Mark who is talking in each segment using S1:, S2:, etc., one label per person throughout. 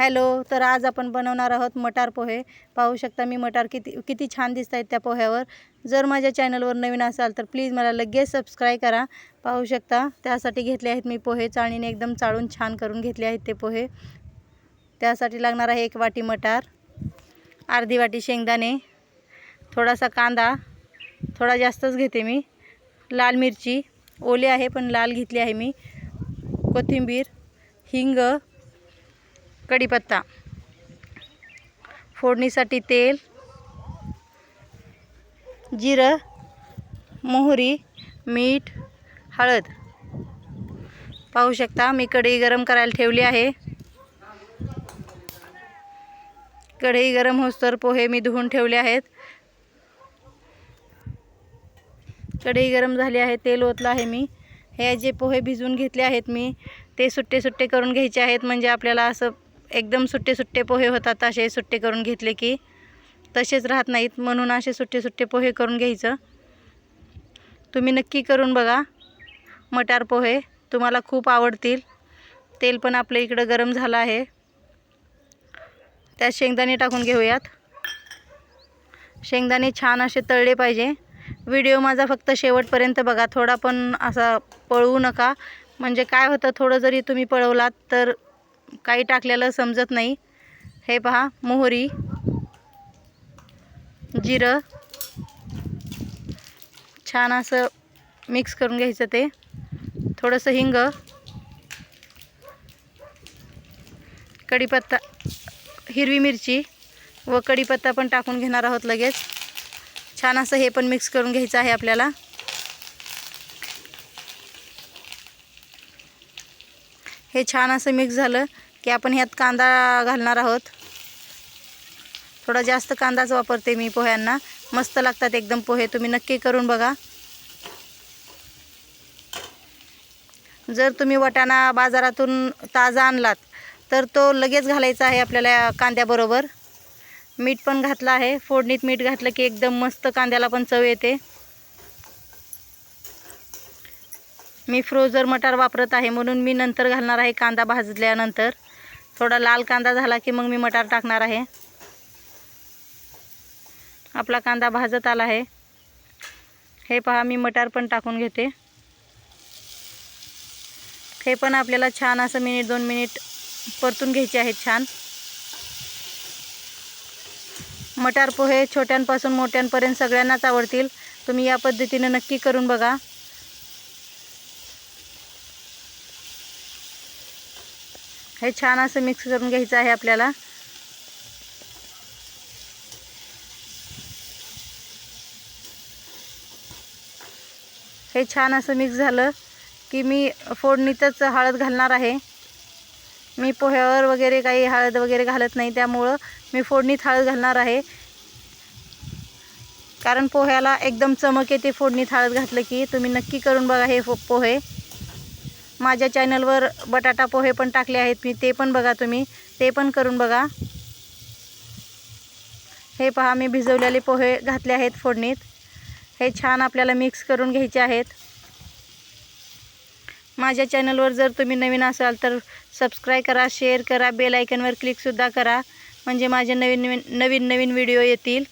S1: Hello तर आज आपण बनवणार आहोत मटार पोहे. पाहू शकता मी मटार किती किती छान दिसत आहेत त्या पोह्यावर. जर माझ्या चॅनलवर नवीन असाल तर प्लीज मला लगेच सबस्क्राईब करा. पाहू शकता त्यासाठी घेतले आहेत मी पोहे. चाळणीने एकदम चाळून छान करून घेतले आहेत ते पोहे. त्यासाठी लागणार आहे एक वाटी मटार अर्धी वाटी शेंगदाणे थोडासा कांदा थोडा जास्तच घेते मी. लाल मिरची ओली आहे पण लाल घेतली आहे मी. कोथिंबीर हिंग कढीपत्ता. फोडणीसाठी तेल जिरं मोहरी मीठ हळद. पाहू शकता मी कढई गरम करायला ठेवली आहे. कढई गरम होस्तर पोहे मी धुवून ठेवले आहेत. कढई गरम झाली आहे तेल ओतलं आहे मी. हे जे पोहे भिजवून घेतले आहेत मी ते सुट्टे सुट्टे करून घ्यायचे आहेत. म्हणजे आपल्याला असं एकदम सुट्टे सुट्टे पोहे होतात असे सुट्टे करून घेतले की तसेच राहत नाहीत. म्हणून असे सुट्टे सुट्टे पोहे करून घ्यायचं. तुम्ही नक्की करून बघा. मटार पोहे तुम्हाला खूप आवडतील. तेल पण आपल्या इकडं गरम झालं आहे. त्यात शेंगदाणे टाकून घेऊयात. शेंगदाणे छान असे तळले पाहिजे. व्हिडिओ माझा फक्त शेवटपर्यंत बघा. थोडा पण असा पळवू नका. म्हणजे काय होतं थोडं जरी तुम्ही पळवलात तर काही टाकलेलं समजत नाही. हे पहा मोहरी जिरं. छान असं मिक्स करून घ्यायचं ते. थोडंसं हिंग. कढीपत्ता हिरवी मिरची व कढीपत्ता पण टाकून घेणार आहोत लगेच. छान असं हे पण मिक्स करून घ्यायचं आहे आपल्याला. हे छान असं मिक्स झालं की आपण ह्यात कांदा घालणार आहोत. थोडा जास्त कांदाच वापरते मी पोह्यांना. मस्त लागतात एकदम पोहे तुम्ही नक्की करून बघा. जर तुम्ही वटाणा बाजारातून ताजा आणलात तर तो लगेच घालायचा आहे आपल्याला कांद्याबरोबर. मीठ पण घातलं आहे फोडणीत मीठ घातलं की एकदम मस्त कांद्याला पण चव येते. मी फ्रोझर मटार वापरत आहे म्हणून मी नंतर घालणार आहे कांदा भाजल्यानंतर. थोडा लाल कांदा झाला की मग मी मटार टाकणार आहे. आपला कांदा भाजत आला आहे. हे पहा मी मटार पण टाकून घेते. हे पण आपल्याला छान असं मिनिट दोन मिनिट परतून घ्यायचे आहेत छान. मटार पोहे छोट्यांपासून मोठ्यांपर्यंत सगळ्यांनाच आवडतील. तुम्ही या पद्धतीने नक्की करून बघा. हे छान असं मिक्स करून घ्यायचं आहे आपल्याला. हे छान असं मिक्स झालं की मी फोडणीतच हळद घालणार आहे. मी पोह्यावर वगैरे काही हळद वगैरे घालत नाही त्यामुळं मी फोडणीत हळद घालणार आहे. कारण पोह्याला एकदम चमक येते फोडणीत हळद घातलं की. तुम्ही नक्की करून बघा हे फो पोहे. माझ्या चॅनलवर बटाटा पोहे पण टाकले आहेत मी. ते पण बघा तुम्ही. ते पण करून बघा. हे पहा मी भिजवलेले पोहे घातले आहेत फोडणीत. हे छान आपल्याला मिक्स करून घ्यायचे आहेत. माझ्या चॅनलवर जर तुम्ही नवीन असाल तर सबस्क्राईब करा शेअर करा बेल आयकनवर क्लिकसुद्धा करा. म्हणजे माझे नवीन नवीन नवीन नवीन व्हिडिओ येतील.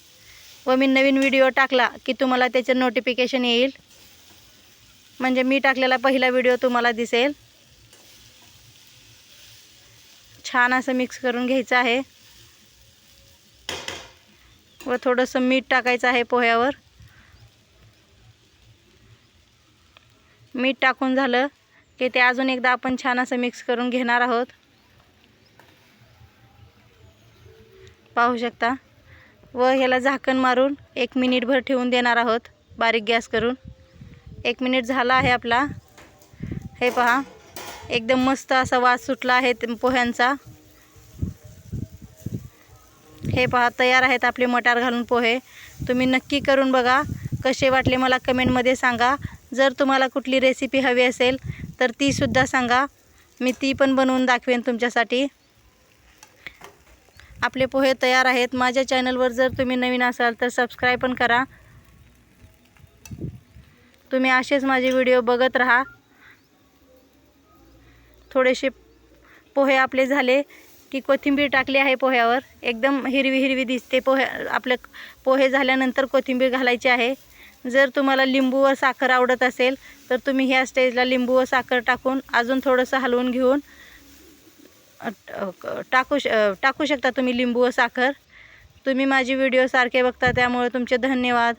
S1: व मी नवीन व्हिडिओ टाकला की तुम्हाला त्याचं नोटिफिकेशन येईल. म्हणजे मी टाकलेला पहिला व्हिडिओ तुम्हाला दिसेल. छान असं मिक्स करून घ्यायचं आहे. व थोडंसं मीठ टाकायचं आहे पोह्यावर. मीठ टाकून झालं की ते अजून एकदा आपण छान असं मिक्स करून घेणार आहोत. पाहू शकता. व ह्याला झाकण मारून एक मिनिटभर ठेवून देणार आहोत. बारीक गॅस करून. एक मिनिट झाला आहे आपला. हे पहा एकदम मस्त असा वास सुटला आहे पोह्यांचा. हे पहा तयार आहेत आपले मटार घालून पोहे. तुम्ही नक्की करून बघा कसे वाटले मला कमेंटमध्ये सांगा. जर तुम्हाला कुठली रेसिपी हवी असेल तर तीसुद्धा सांगा. मी ती पण बनवून दाखवेन तुमच्यासाठी. आपले पोहे तयार आहेत. माझ्या चॅनलवर जर तुम्ही नवीन असाल तर सबस्क्राईब पण करा. तुम्ही असेच माझे व्हिडिओ बघत राहा. थोडेसे पोहे आपले झाले की कोथिंबीर टाकली आहे पोह्यावर. एकदम हिरवी हिरवी दिसते पोहे. आपलं पोहे झाल्यानंतर कोथिंबीर घालायची आहे. जर तुम्हाला लिंबू व साखर आवडत असेल तर तुम्ही ह्या स्टेजला लिंबू व साखर टाकून अजून थोडंसं हलवून घेऊन टाकू श टाकू शकता तुम्ही लिंबू व साखर. तुम्ही माझी व्हिडिओ सारखे बघता त्यामुळे तुमचे धन्यवाद.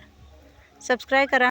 S1: सबस्क्राईब करा.